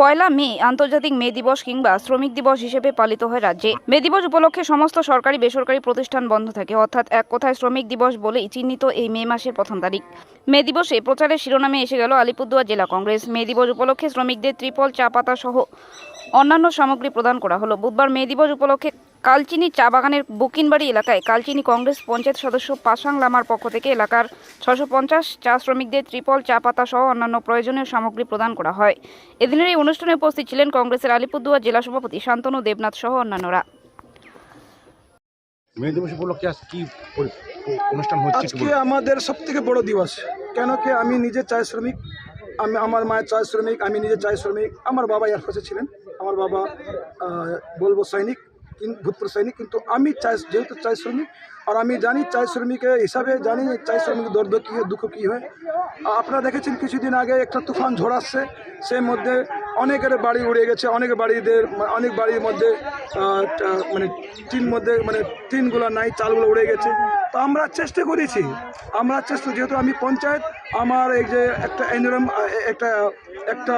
পয়লা মে আন্তর্জাতিক মে দিবস কিংবা শ্রমিক দিবস হিসেবে পালিত হয় রাজ্যে। মে দিবস উপলক্ষে সমস্ত সরকারি, বেসরকারি প্রতিষ্ঠান বন্ধ থাকে। অর্থাৎ এক কথায় শ্রমিক দিবস বলেই চিহ্নিত এই মে মাসের প্রথম তারিখ। মে দিবসে প্রচারের শিরোনামে এসে গেল আলিপুরদুয়ার জেলা কংগ্রেস। মে দিবস উপলক্ষে শ্রমিকদের ত্রিপল চা পাতা সহ অন্যান্য সামগ্রী প্রদান করা হলো। বুধবার মে দিবস উপলক্ষে কালচিনি চা বাগানের বুকিনবাড়ি এলাকায় কালচিনি কংগ্রেস পঞ্চায়েত সদস্য পাশাং লামার পক্ষ থেকে এলাকার ছশো পঞ্চাশ চা শ্রমিকদের ত্রিপল চা পাতা সহ অন্যান্য প্রয়োজনীয় সামগ্রী প্রদান করা হয়। এদিনের এই অনুষ্ঠানে উপস্থিত ছিলেন কংগ্রেসের আলিপুরদুয়ার জেলা সভাপতি শান্তনু দেবনাথ সহ অন্যান্যরা। মে দিবস উপলক্ষে আজ কি অনুষ্ঠান হচ্ছে আজকে আমাদের সব থেকে বড় দিবস। কেন কি আমি নিজে চায় শ্রমিক আমি আমার মায়ের চায় শ্রমিক আমি নিজে চায় শ্রমিক আমার বাবা এয়ারফোর্সে ছিলেন। আমার বাবা বলব সৈনিক ভূতপূর্ব সৈনিক, কিন্তু আমি চাই যেহেতু চাই শ্রমিক, আর আমি জানি চাই শ্রমিকের হিসাবে জানি চাই শ্রমিকের দর্দ কী হয়, দুঃখ কী হয়। আপনারা দেখেছেন কিছুদিন আগে একটা তুফান ঝড় আসছে, সেই মধ্যে অনেকের বাড়ি উড়ে গেছে, অনেক বাড়িদের অনেক বাড়ির মধ্যে মানে টিন মধ্যে মানে টিনগুলো নাই, চালগুলো উড়ে গেছে। তো আমরা চেষ্টা করেছি, আমরা চেষ্টা, যেহেতু আমি পঞ্চায়েত আমার এই যে একটা এনরম একটা একটা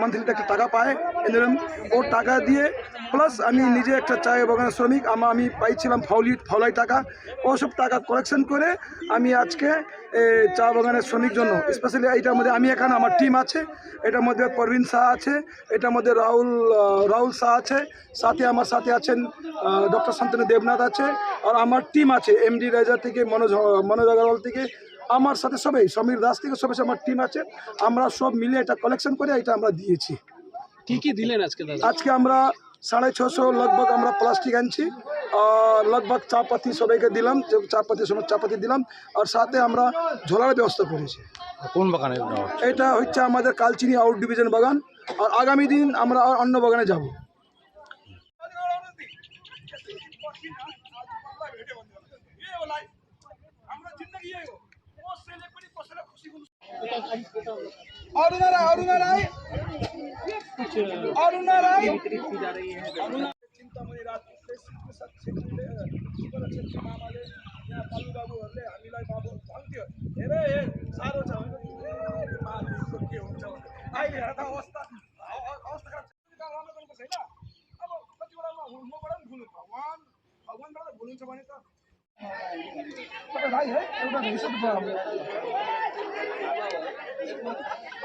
মান্থলি একটা টাকা পায় এনরম ও টাকা দিয়ে প্লাস আমি নিজে একটা চায় বাগানের শ্রমিক আমার আমি পাইছিলাম ফাউলি, ফাউলাই টাকা। ওসব টাকা কালেকশন করে আমি আজকে চা বাগানের শ্রমিক জন্য। স্পেশালি এইটার মধ্যে আমি এখানে আমার টিম আছে, এটার মধ্যে পরবিন শাহ আছে, এটার মধ্যে রাহুল রাহুল শাহ আছে, সাথে আমার সাথে আছেন ডক্টর শান্তনু দেবনাথ আছে, আর আমার টিম আছে এমডি রাজা থেকে, মনোজ মনোজ আগরওয়াল থেকে আমার সাথে সবাই সমীর দাস থেকে সবাই আমার টিম আছে। আমরা সব মিলে এটা কালেকশন করে এটা আমরা দিয়েছি। কি কি দিলেন আজকে আজকে আমরা সাড়ে ছশো লগভগ আমরা প্লাস্টিক আনছি আর লগভগ চাপাতি সবাইকে দিলাম যে চাপাতি সময় চাপাতি দিলাম আর সাথে আমরা ঝোলার ব্যবস্থা করেছি। কোন বাগানে এটা হচ্ছে আমাদের কালচিনি আউট ডিভিশন বাগান আর আগামী দিন আমরা আর অন্য বাগানে যাব। अरुणा राय अरुणा राय। अरुणा राय। चिन्तामणि राज क्षेत्रले क्षेत्र मामाले यहाँ बाबुहरूले हामीलाई बाबु भन्थ्यो। धेरै साह्रो छ। के हुन्छ अहिले अवस्था अवस्था राम्रो गरेको छैन। अब कतिवटामा मबाट पनि भुल भगवान् भगवान्बाट त भने त। भाइ है एउटा